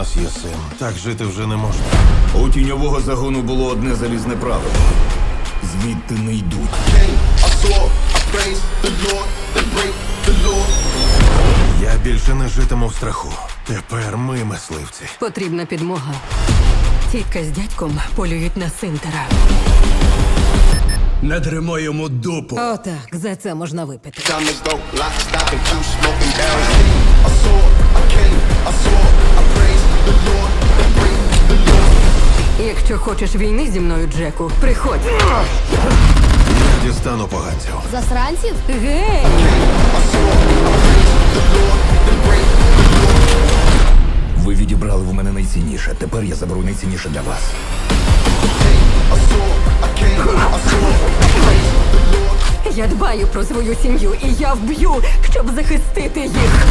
нас є син. Так жити вже не можна. У тіньового загону було одне залізне правило. Звідти не йдуть. Я більше не житиму в страху. Тепер ми мисливці. Потрібна підмога. Тітка з дядьком полюють на синтера. Не дримо йому дупу. Отак, за це можна випити. Якщо хочеш війни зі мною, Джеку, приходь. Я дістану поганців. Засранців? Гей! Ви відібрали в мене найцінніше. Тепер я заберу найцінніше для вас. Я дбаю про свою сім'ю, і я вб'ю, щоб захистити їх.